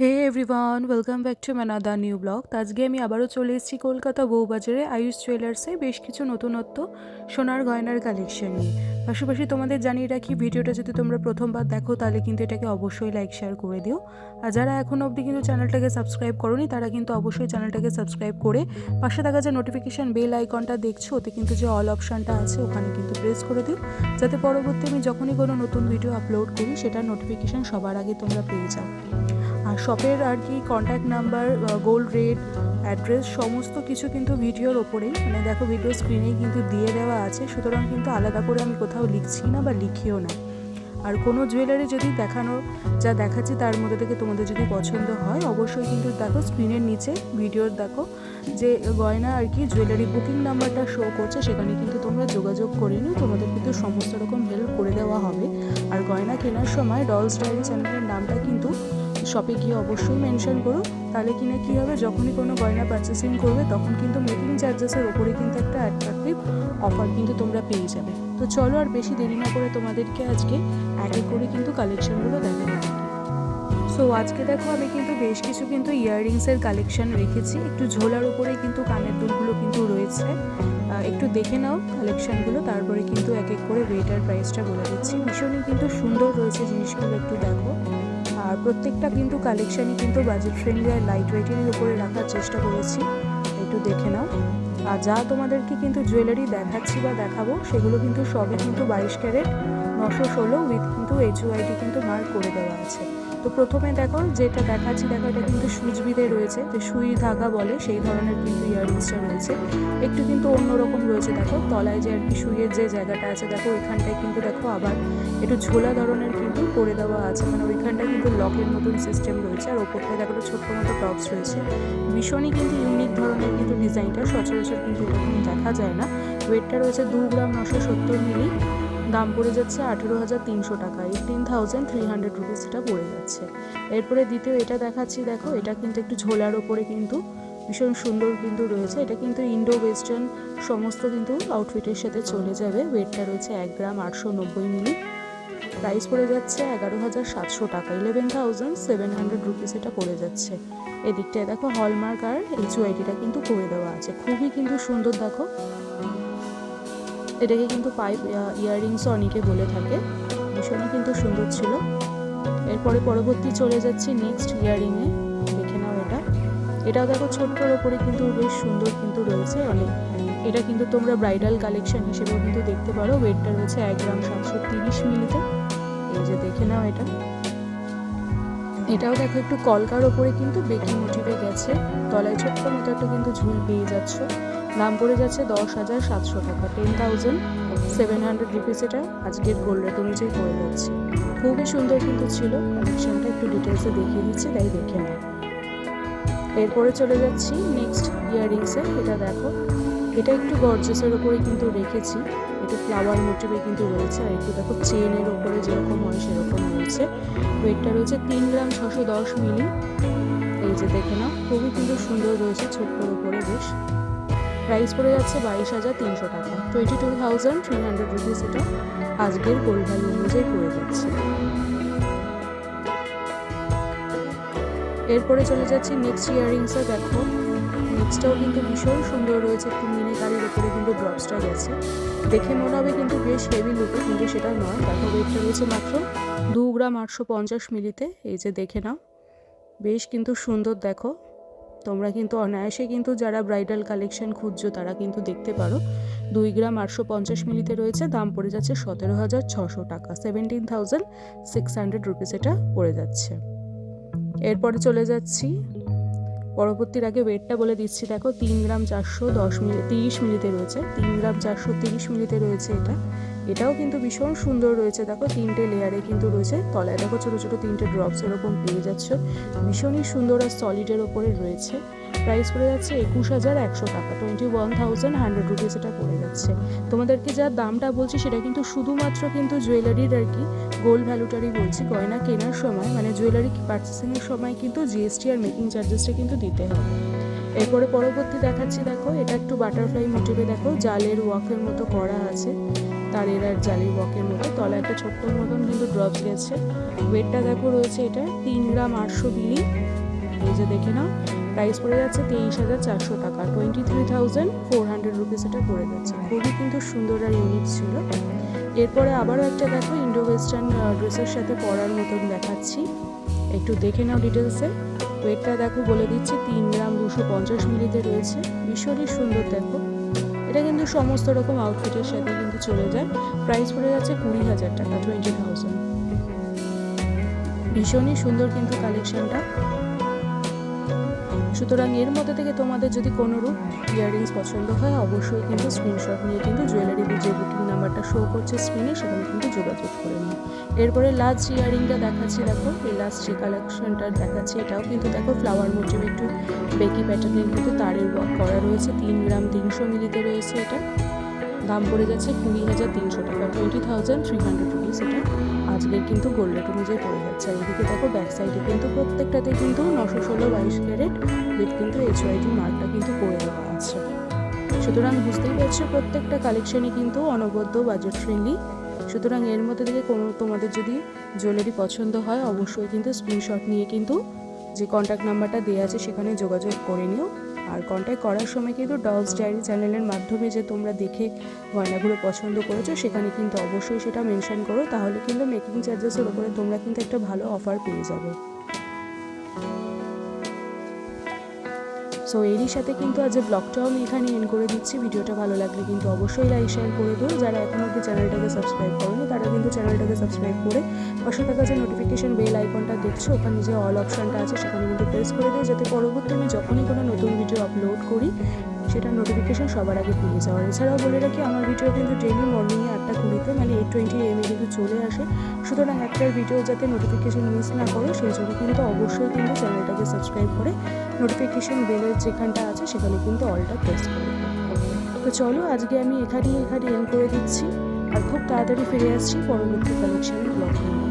Hey everyone welcome back to ম্যানাদা new blog আজকে আমি আবারও চলে এসেছি কলকাতা বউবাজারে আয়ুষ জুয়েলার্সে বেশ কিছু নতুনত্ব সোনার গয়নার কালেকশন নিয়ে। পাশাপাশি তোমাদের জানিয়ে রাখি, ভিডিওটা যদি তোমরা প্রথমবার দেখো, তাহলে কিন্তু এটাকে অবশ্যই লাইক শেয়ার করে দিও। আর যারা এখন অবধি কিন্তু চ্যানেলটাকে সাবস্ক্রাইব করোনি, তারা কিন্তু অবশ্যই চ্যানেলটাকে সাবস্ক্রাইব করে পাশে থাকা যে নোটিফিকেশান বেল আইকনটা দেখছ, ওতে কিন্তু যে অল অপশানটা আছে, ওখানে কিন্তু প্রেস করে দিও। যাতে পরবর্তী আমি যখনই কোনো নতুন ভিডিও আপলোড করি, সেটার নোটিফিকেশান সবার আগে তোমরা পেয়ে যাও। আর শপের আর কি contact number gold rate address সমস্ত কিছু কিন্তু ভিডিওর ওপরেই। মানে দেখো ভিডিও স্ক্রিনেই কিন্তু দিয়ে দেওয়া আছে, সুতরাং কিন্তু আলাদা করে আমি কোথাও লিখছি না বা লিখিও না। আর কোনো জুয়েলারি যদি দেখানো, যা দেখাচ্ছি তার মধ্যে থেকে তোমাদের যদি পছন্দ হয়, অবশ্যই কিন্তু দেখো স্ক্রিনের নিচে ভিডিওর দেখো যে গয়না আর কি জুয়েলারি বুকিং নাম্বারটা শো করছে, সেখানে কিন্তু তোমরা যোগাযোগ করে নিও। তোমাদের কিন্তু সমস্ত রকম হেল্প করে দেওয়া হবে। আর গয়না কেনার সময় ডলস ডায়েরি চ্যানেলের নামটা কিন্তু শপে গিয়ে অবশ্যই মেনশন করো, তাহলে কিনা কী হবে? যখনই কোনো গয়না পারচেসিং করবে, তখন কিন্তু মেকিং চার্জেসের ওপরে কিন্তু একটা অ্যাট্রাকটিভ অফার কিন্তু তোমরা পেয়ে যাবে। তো চলো আর বেশি দেরি না করে তোমাদেরকে আজকে এক এক করে কিন্তু কালেকশনগুলো দেখাবো সো আজকে দেখো আমি কিন্তু বেশ কিছু কিন্তু ইয়াররিংসের কালেকশন রেখেছি। একটু ঝোলার উপরে কিন্তু কানের দুলগুলো কিন্তু রয়েছে। একটু দেখে নাও কালেকশনগুলো তারপরে কিন্তু এক এক করে ওয়েট আর প্রাইসটা বলে দিচ্ছি। ভীষণই কিন্তু সুন্দর রয়েছে জিনিসগুলো একটু দেখো। আর প্রত্যেকটা কিন্তু কালেকশানই কিন্তু বাজেট ফ্রেন্ডলি আর লাইট ওয়েটের উপরে রাখার চেষ্টা করেছি। একটু দেখে নাও। আর যা তোমাদেরকে কিন্তু জুয়েলারি দেখাচ্ছি বা দেখাবো, সেগুলো কিন্তু সবই কিন্তু বাইশ ক্যারেট নশো ষোলো উইথ কিন্তু এইচওআইটি কিন্তু মার্ক করে দেওয়া আছে। তো প্রথমে দেখো যেটা দেখাচ্ছি, দেখো এটা কিন্তু সুচবিদে রয়েছে। যে সুই ধাগা বলে, সেই ধরনের কিন্তু ইয়াররিংসটা রয়েছে। একটু কিন্তু অন্যরকম রয়েছে, দেখো। তলায় যে আর কি সুইয়ের যে জায়গাটা আছে, দেখো, ওইখানটায় কিন্তু দেখো আবার একটু ঝোলা ধরনের কিন্তু করে দেওয়া আছে। মানে ওইখানটায় কিন্তু লকের মতন সিস্টেম রয়েছে। আর ওপরটায় দেখো ছোট্ট মতো টপস রয়েছে। ভীষণই কিন্তু ইউনিক ধরনের কিন্তু ডিজাইনটা সচরাচর কিন্তু এরকম দেখা যায় না। ওয়েটটা রয়েছে দু গ্রাম নশো সত্তর মিলি দাম পড়ে যাচ্ছে আঠেরো হাজার তিনশো টাকা। Eighteen thousand three hundred rupees এটা পড়ে যাচ্ছে। এরপরে দ্বিতীয় এটা দেখাচ্ছি, দেখো, এটা কিন্তু একটু ঝোলার ওপরে কিন্তু ভীষণ সুন্দর কিন্তু রয়েছে। এটা কিন্তু ইন্ডো ওয়েস্টার্ন সমস্ত কিন্তু আউটফিটের সাথে চলে যাবে। ওয়েটটা রয়েছে এক গ্রাম আটশো নব্বই মিলি। প্রাইস পড়ে যাচ্ছে এগারো হাজার সাতশো টাকা। Eleven thousand seven hundred rupees এটা পড়ে যাচ্ছে। এদিকটায় দেখো হলমার্ক আর এইচওআইটিটা কিন্তু করে দেওয়া আছে। খুবই কিন্তু সুন্দর, দেখো। এটাকে কিন্তু পাইপ ইয়াররিংসও অনেকে বলে থাকে। ভীষণই কিন্তু সুন্দর ছিল। এরপরে পরবর্তী চলে যাচ্ছি নেক্সট ইয়াররিংয়ে দেখে নাও এটা। এটাও দেখো ছোট্টর ওপরে কিন্তু বেশ সুন্দর কিন্তু রয়েছে। অনেক, এটা কিন্তু তোমরা ব্রাইডাল কালেকশন হিসেবেও কিন্তু দেখতে পারো। ওয়েটটা রয়েছে এক গ্রাম সাতশো তিরিশ মিলিতে। এই যে দেখে নাও এটা। এটাও দেখো একটু কলকার ওপরে কিন্তু বেকিং মোটিভে গেছে। তলায় ছোট্ট মতো একটা কিন্তু ঝুল পেয়ে যাচ্ছ। দাম পড়ে যাচ্ছে দশ হাজার সাতশো টাকা। Ten thousand seven hundred rupees এটা আজকের গোল্ড রেট অনুযায়ী পড়ে যাচ্ছে। খুবই সুন্দর কিন্তু ছিল। কালেকশনটা একটু ডিটেলসে দেখিয়ে দিচ্ছি, তাই দেখে নাও এরপরে চলে যাচ্ছি নেক্সট ইয়াররিংসে এটা দেখো, এটা একটু গর্জেসের ওপরে কিন্তু রেখেছি। একটু ফ্লাওয়ার মোটিভে কিন্তু রয়েছে। আর একটু দেখো চেনের ওপরে যেরকম হয় সেরকম রয়েছে। ওয়েটটা রয়েছে তিন গ্রাম ছশো দশ মিলি। এই যে দেখে নাও, খুবই কিন্তু সুন্দর রয়েছে ছোট্টর ওপরে বেশ। প্রাইস পড়ে যাচ্ছে বাইশ হাজার তিনশো টাকা। Twenty two thousand three hundred rupees এটা আজকের গোল্ড ভ্যালু অনুযায়ী পড়ে যাচ্ছে। এরপরে চলে যাচ্ছি নেক্সট ইয়াররিংসে দেখো। নেক্সটটাও কিন্তু ভীষণ সুন্দর রয়েছে, একটু মিনে গাড়ির ওপরে কিন্তু ড্রপসটা গেছে দেখে মনে হবে কিন্তু বেশ হেভি লুকে কিন্তু সেটা নয়। দেখো ওয়েটটা রয়েছে মাত্র দু গ্রাম আটশো পঞ্চাশ মিলিতে। এই যে দেখে নাও। বেশ কিন্তু সুন্দর দেখো। তোমরা কিন্তু অনায়াসে কিন্তু যারা ব্রাইডাল কালেকশন খুঁজছো, তারা কিন্তু দেখতে পারো। দুই গ্রাম আটশো পঞ্চাশ মিলিতে রয়েছে, দাম পড়ে যাচ্ছে সতেরো হাজার ছশো টাকা। Seventeen thousand six hundred rupees এটা পড়ে যাচ্ছে। এরপরে চলে যাচ্ছি পরবর্তীর আগে ওয়েটটা বলে দিচ্ছি, দেখো তিন গ্রাম চারশো দশ মিলি, তিরিশ মিলিতে রয়েছে, তিন গ্রাম চারশো তিরিশ মিলিতে রয়েছে এটা। এটাও কিন্তু ভীষণ সুন্দর রয়েছে, দেখো তিনটে লেয়ারে কিন্তু রয়েছে, তলায় দেখো ছোটো ছোটো তিনটে ড্রপস এরকম পেয়ে যাচ্ছে, ভীষণই সুন্দর আর সলিডের ওপরে রয়েছে। প্রাইস পড়ে যাচ্ছে একুশ হাজার একশো টাকা twenty one thousand hundred rupees এটা পড়ে যাচ্ছে। তোমাদেরকে যা দামটা বলছি সেটা কিন্তু শুধুমাত্র কিন্তু জুয়েলারির আর কি গোল্ড ভ্যালুটারই বলছি, গয়না কেনার সময় মানে জুয়েলারি পার্চেসিংয়ের সময় কিন্তু জিএসটি আর মেকিং চার্জেসটা কিন্তু দিতে হবে। এরপরে পরবর্তী দেখাচ্ছি দেখো, এটা একটু বাটারফ্লাই মোটিভে দেখো, জালের ওয়াকের মতো করা আছে, তারের আর জালের ওয়াকের মতো তলা একটা ছোট্ট মতন কিন্তু ড্রপ গেছে। ওয়েটটা দেখো রয়েছে এটা, তিন গ্রাম আটশো মিলি এই যে দেখে নাও প্রাইস পড়ে যাচ্ছে তেইশ হাজার চারশো টাকা। Twenty three thousand four hundred rupees এটা পড়ে যাচ্ছে। খুবই কিন্তু সুন্দর আর ইউনিক ছিল। এরপরে আবারও একটা দেখো ইন্ডো ওয়েস্টার্ন ড্রেসের সাথে পরার মতন দেখাচ্ছি। একটু দেখে নাও ডিটেলসে ওয়েটটা দেখো বলে দিচ্ছি, তিন গ্রাম দুশো পঞ্চাশ মিলিতে রয়েছে। ভীষণই সুন্দর দেখো। এটা কিন্তু সমস্ত রকম আউটফিটের সাথে কিন্তু চলে যায়। প্রাইস পড়ে যাচ্ছে কুড়ি হাজার টাকা টোয়েন্টি থাউজেন্ড ভীষণই সুন্দর কিন্তু কালেকশনটা সুতরাং এর মধ্যে থেকে তোমাদের যদি কোনো রূপ ইয়াররিংস পছন্দ হয়, অবশ্যই কিন্তু স্ক্রিনশট নিয়ে কিন্তু জুয়েলারি যে বুকিং নাম্বারটা শো করছে স্ক্রিনে সেখানে কিন্তু যোগাযোগ করে নিও। এরপরে লাস্ট ইয়াররিংটা দেখাচ্ছি, দেখো, এই লাস্ট যে কালেকশনটা দেখাচ্ছি, এটাও কিন্তু দেখো ফ্লাওয়ার মোটিভ একটু বেকি প্যাটার্নের কিন্তু তারের ওয়ার্ক করা রয়েছে, তিন গ্রাম তিনশো মিলিতে রয়েছে এটা। দাম পড়ে যাচ্ছে কুড়ি হাজার তিনশো টাকা twenty thousand three hundred rupees এটা। আজকের কিন্তু গোল্ড রেট অনুযায়ী পড়ে যাচ্ছে। আর এদিকে দেখো ব্যাক সাইডে কিন্তু প্রত্যেকটাতে কিন্তু নশো ষোলো বাইশ ক্যারেট উইথ কিন্তু এইচ ওয়াইটি মার্কটা কিন্তু করে দেওয়া আছে। সুতরাং বুঝতেই পারছ প্রত্যেকটা কালেকশনই কিন্তু অনবদ্য বাজেট ফ্রেন্ডলি সুতরাং এর মধ্যে থেকে কোনো তোমাদের যদি জুয়েলারি পছন্দ হয়, অবশ্যই কিন্তু স্ক্রিনশট নিয়ে কিন্তু যে কন্ট্যাক্ট নাম্বারটা দেওয়া আছে সেখানে যোগাযোগ করে নিও। আর কন্ট্যাক্ট করার সময় কিন্তু ডলস ডায়েরি চ্যানেলের মাধ্যমে যে তোমরা দেখে গয়নাগুলো পছন্দ করেছ, সেখানে কিন্তু অবশ্যই সেটা মেনশন করো, তাহলে কিন্তু মেকিং চার্জেসের ওপরে তোমরা কিন্তু একটা ভালো অফার পেয়ে যাবে। সো এরই সাথে কিন্তু আজ ব্লগটাও আমি এখানে এন্ড করে দিচ্ছি। ভিডিওটা ভালো লাগলে কিন্তু অবশ্যই লাইক শেয়ার করে দিও। যারা এখন অব্দি চ্যানেলটাকে সাবস্ক্রাইব করেনি, তারা কিন্তু চ্যানেলটাকে সাবস্ক্রাইব করে পাশে থাকা যে নোটিফিকেশান বেল আইকনটা দেখছ, ওখানে যে অল অপশানটা আছে, সেখানে কিন্তু প্রেস করে দিও। যাতে পরবর্তী আমি যখনই কোনো নতুন ভিডিও আপলোড করি সেটার নোটিফিকেশন সবার আগে পেয়ে যাওয়ার। এছাড়াও বলে রাখি, আমার ভিডিও কিন্তু ডেলি মর্নিংয়ে আটটা কুড়িতে মানে এইট টোয়েন্টি এমএ কিন্তু চলে আসে। সুতরাং একটার ভিডিও যাতে নোটিফিকেশান মিস না করো, সেই জন্য কিন্তু অবশ্যই কিন্তু চ্যানেলটাকে সাবস্ক্রাইব করে নোটিফিকেশন বেলের যেখানটা আছে, সেখানে কিন্তু অলটা প্রেস করে তো চলো, আজকে আমি এখানেই, এখানে এন্ড করে দিচ্ছি। আর খুব তাড়াতাড়ি ফিরে আসছি, পরবর্তী কালেকশনের ব্লগ নিয়ে